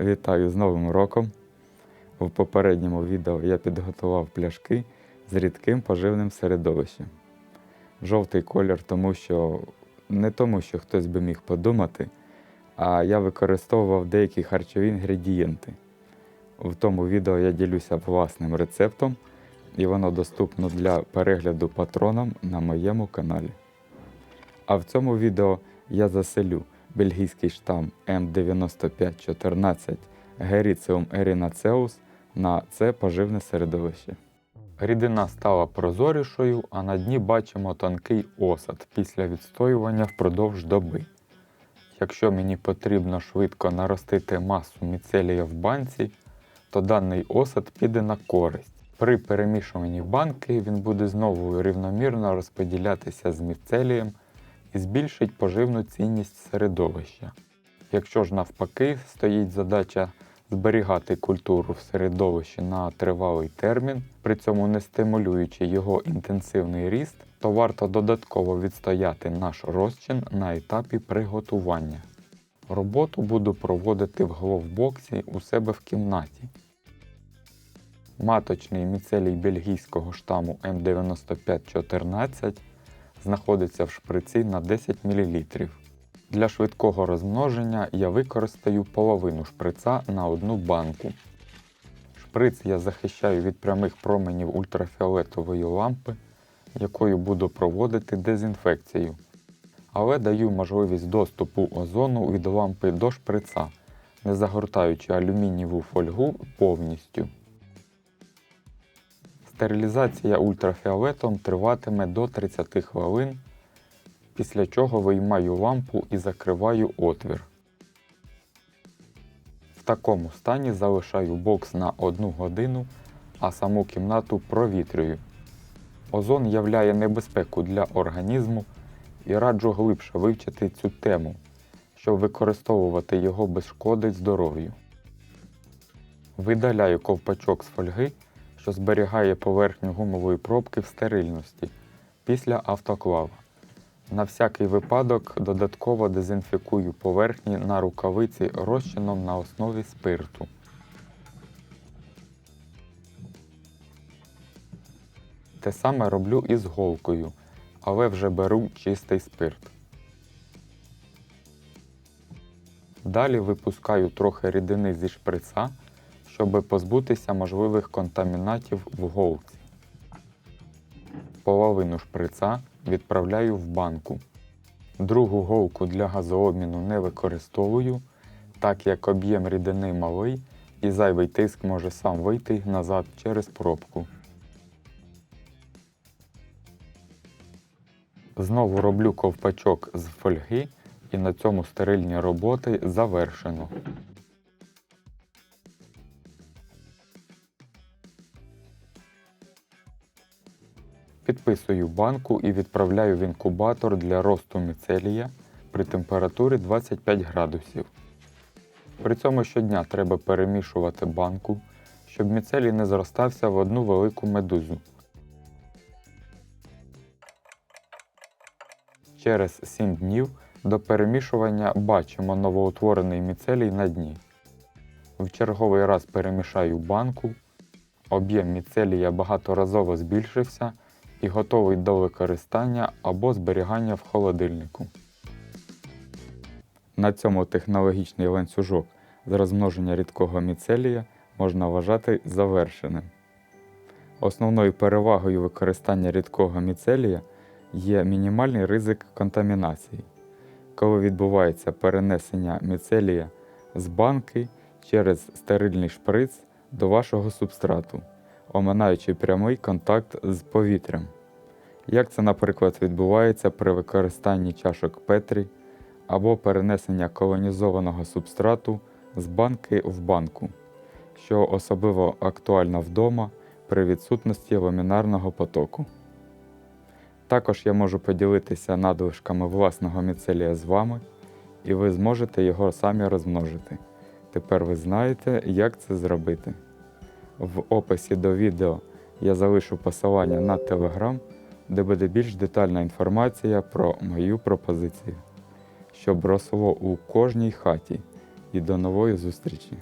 Вітаю з Новим роком! В попередньому відео я підготував пляшки з рідким поживним середовищем. Жовтий колір, тому що не тому, що хтось би міг подумати, а я використовував деякі харчові інгредієнти. В тому відео я ділюся власним рецептом, і воно доступно для перегляду патронам на моєму каналі. А в цьому відео я заселю бельгійський штам М9514 Геріціум ерінацеус на це поживне середовище. Рідина стала прозорішою, а на дні бачимо тонкий осад після відстоювання впродовж доби. Якщо мені потрібно швидко наростити масу міцелія в банці, то даний осад піде на користь. При перемішуванні банки він буде знову рівномірно розподілятися з міцелієм збільшить поживну цінність середовища. Якщо ж навпаки стоїть задача зберігати культуру в середовищі на тривалий термін, при цьому не стимулюючи його інтенсивний ріст, то варто додатково відстояти наш розчин на етапі приготування. Роботу буду проводити в гловбоксі у себе в кімнаті. Маточний міцелій бельгійського штаму М9514 знаходиться в шприці на 10 мл. Для швидкого розмноження я використаю половину шприца на одну банку. Шприц я захищаю від прямих променів ультрафіолетової лампи, якою буду проводити дезінфекцію. Але даю можливість доступу озону від лампи до шприца, не загортаючи алюмінієву фольгу повністю. Стерилізація ультрафіолетом триватиме до 30 хвилин, після чого виймаю лампу і закриваю отвір. В такому стані залишаю бокс на 1 годину, а саму кімнату провітрюю. Озон являє небезпеку для організму і раджу глибше вивчити цю тему, щоб використовувати його без шкоди здоров'ю. Видаляю ковпачок з фольги що зберігає поверхню гумової пробки в стерильності після автоклава. На всякий випадок додатково дезінфікую поверхні на рукавиці розчином на основі спирту. Те саме роблю і з голкою, але вже беру чистий спирт. Далі випускаю трохи рідини зі шприца щоб позбутися можливих контамінатів в голці. Половину шприца відправляю в банку. Другу голку для газообміну не використовую, так як об'єм рідини малий і зайвий тиск може сам вийти назад через пробку. Знову роблю ковпачок з фольги і на цьому стерильні роботи завершено. Підписую банку і відправляю в інкубатор для росту міцелія при температурі 25 градусів. При цьому щодня треба перемішувати банку, щоб міцелій не зростався в одну велику медузу. Через 7 днів до перемішування бачимо новоутворений міцелій на дні. В черговий раз перемішаю банку, об'єм міцелія багаторазово збільшився і готовий до використання або зберігання в холодильнику. На цьому технологічний ланцюжок з розмноження рідкого міцелія можна вважати завершеним. Основною перевагою використання рідкого міцелія є мінімальний ризик контамінації, коли відбувається перенесення міцелія з банки через стерильний шприц до вашого субстрату оминаючи прямий контакт з повітрям. Як це, наприклад, відбувається при використанні чашок Петрі або перенесення колонізованого субстрату з банки в банку, що особливо актуально вдома при відсутності ламінарного потоку. Також я можу поділитися надлишками власного міцелія з вами, і ви зможете його самі розмножити. Тепер ви знаєте, як це зробити. В описі до відео я залишу посилання на Telegram, де буде більш детальна інформація про мою пропозицію, щоб росло у кожній хаті і до нової зустрічі!